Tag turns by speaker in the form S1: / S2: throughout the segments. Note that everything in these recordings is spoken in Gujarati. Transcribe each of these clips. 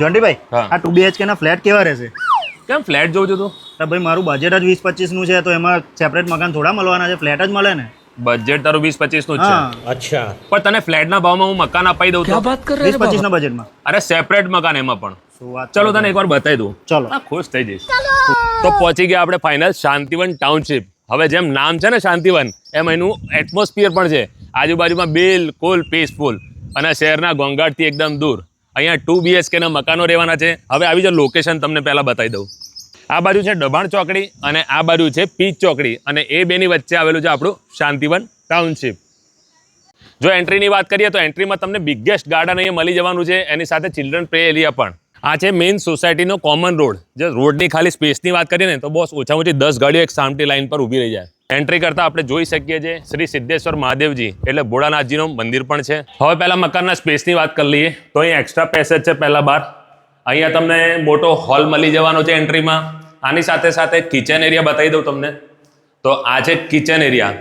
S1: જોન્ટીભાઈ
S2: હા.
S1: આ ટુ બીએચકે ના ફ્લેટ કેવા રહેશે?
S2: કેમ ફ્લેટ જોઉં છું તું?
S1: તો ભાઈ મારું બજેટ જ વીસ પચીસનું છે તો એમાં સેપરેટ મકાન થોડા મળવાના છે ફ્લેટ જ મળે ને?
S2: બજેટ તારું વીસ પચીસનું છે.
S1: અચ્છા.
S2: છે પણ તને ફ્લેટના ભાવમાં હું મકાન અપાઈ દઉં તો?
S1: વીસ પચીસ ના બજેટમાં
S2: અરે સેપરેટ મકાન એમાં પણ.
S1: શું
S2: ચલો તને એકવાર બતાવી દઉં.
S1: ચલો.
S2: હા ખુશ થઈ જઈશ. તો પહોંચી ગયા આપણે ફાઇનલ શાંતિવન ટાઉનશીપ હવે જેમ નામ છે ને શાંતિવન એમ એનું એટમોસ્ફિયર પણ છે. આજુબાજુમાં બિલકુલ પીસફુલ અને શહેરના ઘોંઘાટથી એકદમ દૂર. અહીંયા ટુ બીએચકેના મકાનો રહેવાના છે. હવે આવી જો લોકેશન તમને પહેલાં બતાવી દઉં. આ બાજુ છે દબાણ ચોકડી અને આ બાજુ છે પીચ ચોકડી અને એ બેની વચ્ચે આવેલું છે આપણું શાંતિવન ટાઉનશીપ જો એન્ટ્રીની વાત કરીએ તો એન્ટ્રીમાં તમને બિગેસ્ટ ગાર્ડન અહીંયા મળી જવાનું છે. એની સાથે ચિલ્ડ્રન પ્લે એરિયા પણ. આ છે મેઇન સોસાયટીનો કોમન રોડ જે રોડની ખાલી સ્પેસની વાત કરીએ ને તો બસ ઓછામાં ઓછી દસ ગાડીઓ એક સામટી લાઇન પર ઊભી રહી જાય. એન્ટ્રી કરતા આપણે જોઈ શકીએ છીએ શ્રી સિદ્ધેશ્વર મહાદેવજી, એટલે ભોળાનાથજીનું મંદિર પણ છે. હવે પહેલાં મકાનના સ્પેસની વાત કરી લઈએ. તો અહીં એક્સ્ટ્રા પેસેજ છે પહેલા બાર. અહીંયા તમને મોટો હોલ મળી જવાનો છે એન્ટ્રીમાં આની સાથે સાથે કિચન એરિયા બતાવી દઉં તમને. તો આ છે કિચન એરિયા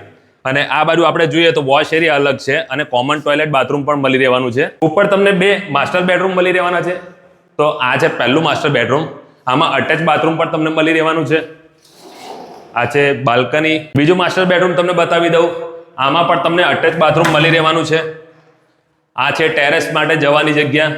S2: અને આ બાજુ આપણે જોઈએ તો વોશ એરિયા અલગ છે અને કોમન ટોયલેટ બાથરૂમ પણ મળી રહેવાનું છે. ઉપર તમને બે માસ્ટર બેડરૂમ મળી રહેવાના છે. તો આ છે પહેલું માસ્ટર બેડરૂમ આમાં અટેચ બાથરૂમ પણ તમને મળી રહેવાનું છે. આ છે બાલ્કની. બીજું માસ્ટર બેડરૂમ તમને બતાવી દઉં. આમાં પણ તમને અટેચ બાથરૂમ મળી રહેવાનું છે. આ છે ટેરેસ માટે જવાની જગ્યા.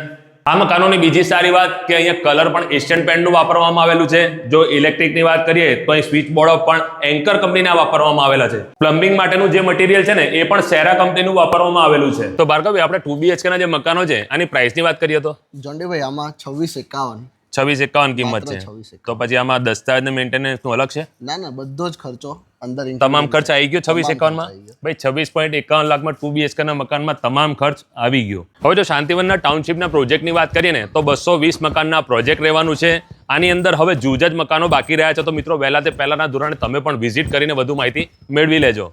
S2: આ મકાનોની બીજી સારી વાત કે અહીંયા કલર પણ એશિયન પેન્ટનું વાપરવામાં આવેલું છે. જો ઇલેક્ટ્રિકની વાત કરીએ તો અહીં સ્વિચ બોર્ડો પણ એન્કર કંપનીના વાપરવામાં આવેલા છે. પ્લમ્બિંગ માટેનું જે મટીરિયલ છે ને, એ પણ સેરા કંપનીનું વાપરવામાં આવેલું છે. તો ભાર્ગવભાઈ આપણે ટુ બીએચકેના જે મકાનો છે, આની પ્રાઇસની વાત કરીએ તો?
S3: જોન્ડીભાઈ, આમાં છવ્વીસ એકાવન.
S2: છવ્વીસ એકાવન કિંમત છે. તો પછી આમાં દસ્તાવેજ ને મેન્ટેનન્સનું અલગ છે?
S3: ના ના બધો જ ખર્ચો અંદર
S2: તમામ ખર્ચ આવી ગયો છવ્વીસ એકાવનમાં? ભાઈ છવ્વીસ પોઈન્ટ એકાવન લાખમાં ટુ બીએચકેના મકાનમાં તમામ ખર્ચ આવી ગયો. હવે જો શાંતિવનના ટાઉનશીપના પ્રોજેક્ટની વાત કરીએ ને તો બસો વીસ મકાનના પ્રોજેક્ટ રહેવાનું છે. આની અંદર હવે જૂજ જ મકાનો બાકી રહ્યા છે. તો મિત્રો વહેલા તે પહેલાના ધોરણે તમે પણ વિઝિટ કરીને વધુ માહિતી મેળવી લેજો.